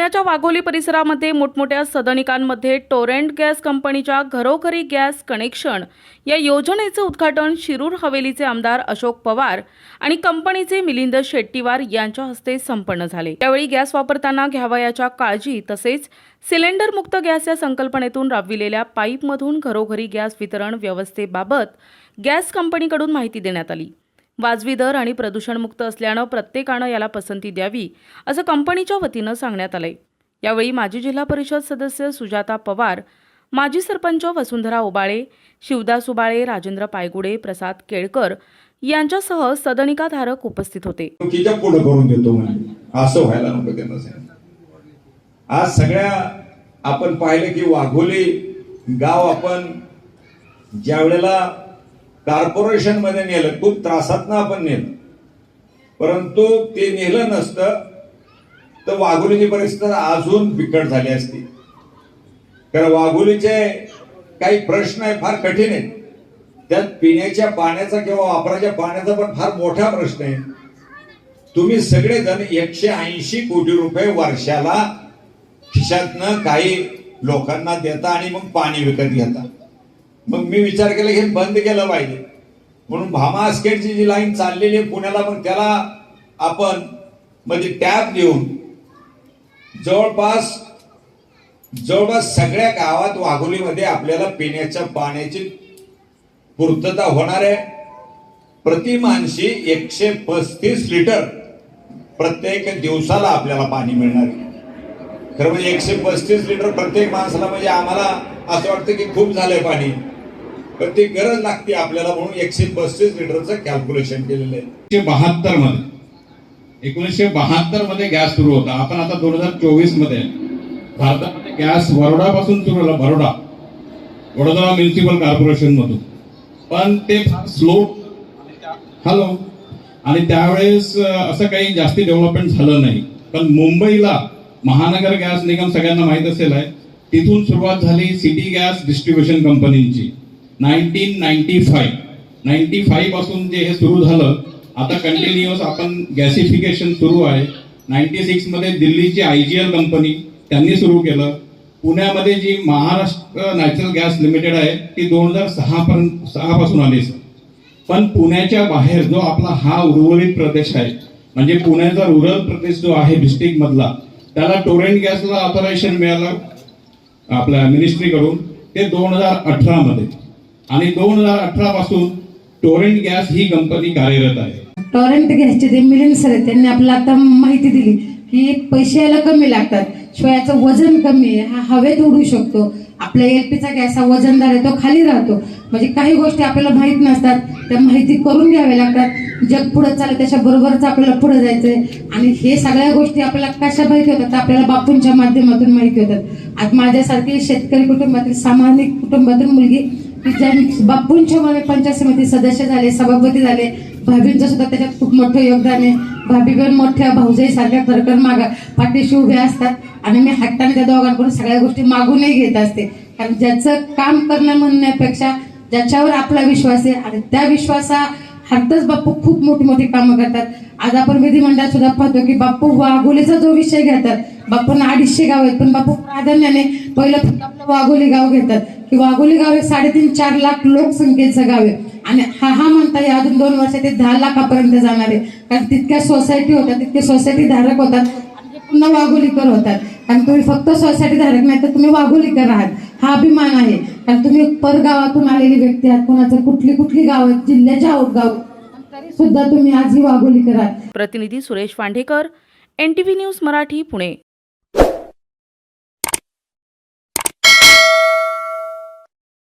पुण्याच्या वाघोली परिसरामध्ये मोठमोठ्या सदनिकांमध्ये टोरेंट गॅस कंपनीच्या घरोघरी गॅस कनेक्शन या योजनेचं उद्घाटन शिरूर हवेलीचे आमदार अशोक पवार आणि कंपनीचे मिलिंद शेट्टीवार यांच्या हस्ते संपन्न झाले. त्यावेळी गॅस वापरताना घ्यावयाच्या काळजी तसेच सिलेंडर मुक्त गॅस या संकल्पनेतून राबविलेल्या पाईपमधून घरोघरी गॅस वितरण व्यवस्थेबाबत गॅस कंपनीकडून माहिती देण्यात आली. वाजवी दर आणि प्रदूषणमुक्त असल्यानं प्रत्येकानं याला पसंती द्यावी असं कंपनीच्या वतीनं सांगण्यात आलंय. यावेळी माजी जिल्हा परिषद सदस्य सुजाता पवार माजी सरपंच वसुंधरा ओबाळे शिवदास उबाळे राजेंद्र पायगुडे प्रसाद केळकर यांच्यासह सदनिकाधारक उपस्थित होते. पुढे करून देतो असं व्हायला नको त्यांना आज सगळ्या आपण पाहिलं की वाघोली गाव आपण ज्या वेळेला कॉर्पोरेशनमध्ये नेलं. खूप त्रासात आपण नेलं. परंतु ते नेलं नसतं तर वाघोलीची परिस्थिती अजून बिकट झाली असती. कारण वाघोलीचे काही प्रश्न आहे फार कठीण आहेत. त्यात पिण्याच्या पाण्याचा किंवा वापराच्या पाण्याचा पण फार मोठा प्रश्न आहे. तुम्ही सगळेजण एकशे ऐंशी कोटी रुपये वर्षाला खिशातनं काही लोकांना देता आणि मग पाणी विकत घेता. मग मी विचार केला हे बंद केलं पाहिजे. म्हणून भामा आस्केटची जी लाईन चाललेली आहे पुण्याला पण त्याला आपण म्हणजे टॅप देऊन जवळपास जवळपास सगळ्या गावात वाघोलीमध्ये आपल्याला पिण्याच्या पाण्याची पूर्तता होणार आहे. प्रति माणशी एकशे पस्तीस लिटर प्रत्येक दिवसाला आपल्याला पाणी मिळणार आहे. खरं म्हणजे एकशे पस्तीस लिटर प्रत्येक माणसाला म्हणजे आम्हाला असं वाटतं की खूप झालंय पाणी. पण ती गरज लागते आपल्याला म्हणून एकशे पस्तीस लिटरचं कॅल्क्युलेशन केलेलं आहे. एकशे बहात्तरमध्ये. एकोणीसशे बहात्तरमध्ये गॅस सुरू होता. आपण आता दोन हजार चोवीसमध्ये भारतामध्ये गॅस वरोडापासून सुरू झाला बरोडा. वडोदरा म्युन्सिपल कॉर्पोरेशन मधून. पण ते फार स्लो हॅलो आणि त्यावेळेस असं काही जास्ती डेव्हलपमेंट झालं नाही. पण मुंबईला महानगर गॅस निगम सगळ्यांना माहीत असेल आहे तिथून सुरुवात झाली सिटी गॅस डिस्ट्रीब्युशन कंपनीची नाईन्टीन नाईन्टी फाईव्ह नाईन्टी फाईव्हपासून जे हे सुरू झालं आता कंटिन्युअस आपण गॅसिफिकेशन सुरू आहे. नाईन्टी सिक्समध्ये दिल्लीची आय जी एल कंपनी त्यांनी सुरू केलं. पुण्यामध्ये जी महाराष्ट्र नॅचरल गॅस लिमिटेड आहे ती दोन हजार सहापर्यंत सहापासून सहा पासून आली सर पण पुण्याच्या बाहेर जो आपला हा उर्वरित प्रदेश आहे म्हणजे पुण्याचा रुरल प्रदेश जो आहे डिस्ट्रिक्ट मधला त्याला टोरेंट गॅसला ऑथरायझेशन मिळालं आपल्या मिनिस्ट्रीकडून ते दोन हजार अठरा मध्ये आणि दोन हजार अठरा पासून टोरेंट गॅस ही कंपनी कार्यरत आहे. टॉरेंट गॅसचे जे मिलिंद सर आहेत त्यांनी आपल्याला आता माहिती दिली की पैसे याला कमी लागतात. शिवायचं वजन कमी आहे हा हवेत उडू शकतो. आपल्या एलपीचा गॅस हा वजनदार आहे तो खाली राहतो. म्हणजे काही गोष्टी आपल्याला माहीत नसतात त्या माहिती करून घ्याव्या लागतात. जग पुढे चाललं त्याच्याबरोबरच आपल्याला पुढे जायचंय. आणि हे सगळ्या गोष्टी आपल्याला कशा माहिती होतात तर आपल्याला बापूंच्या माध्यमातून माहिती होतात. आज माझ्यासारखी शेतकरी कुटुंबातील सामान्य कुटुंबातून मुलगी बापूंच्या मध्ये पंचायत समिती सदस्य झाले सभापती झाले भाभींचं सुद्धा त्याच्यात खूप मोठं योगदान आहे. भाभी पण मोठ्या भाऊजाई सारख्या खरखर मागा पाठीशी उभे असतात. आणि मी हट्टाने त्या दोघांकडून सगळ्या गोष्टी मागूनही घेत असते. कारण ज्याचं काम करणं म्हणण्यापेक्षा ज्याच्यावर आपला विश्वास आहे आणि त्या विश्वासा हातच बाप्पू खूप मोठी मोठी कामं करतात. आज आपण विधिमंडळात सुद्धा पाहतो की बाप्पू वाघोलीचा जो विषय घेतात बापूंना अडीचशे गाव आहेत पण बापू प्राधान्याने पहिलं फक्त आपलं वाघोली गाव घेतात. की वाघोली गाव हे साडेतीन चार लाख लोकसंख्येचं गाव आहे. आणि हा हा म्हणता या अजून दोन वर्षात ते दहा लाखापर्यंत जाणार आहे. कारण तितक्या सोसायटी होतात तितके सोसायटी धारक होतात पुन्हा वाघोलीकर होतात. कारण तुम्ही फक्त सोसायटी धारक नाही तर तुम्ही वाघोलीकर आहात. हा अभिमान आहे. कारण तुम्ही परगावातून आलेली व्यक्ती आहात. कोणाचं कुठली कुठली गाव आहेत जिल्ह्याच्या आउट गाव तरी सुद्धा तुम्ही आजही वाघोलीकर आहात. प्रतिनिधी सुरेश फांडेकर एन न्यूज मराठी पुणे.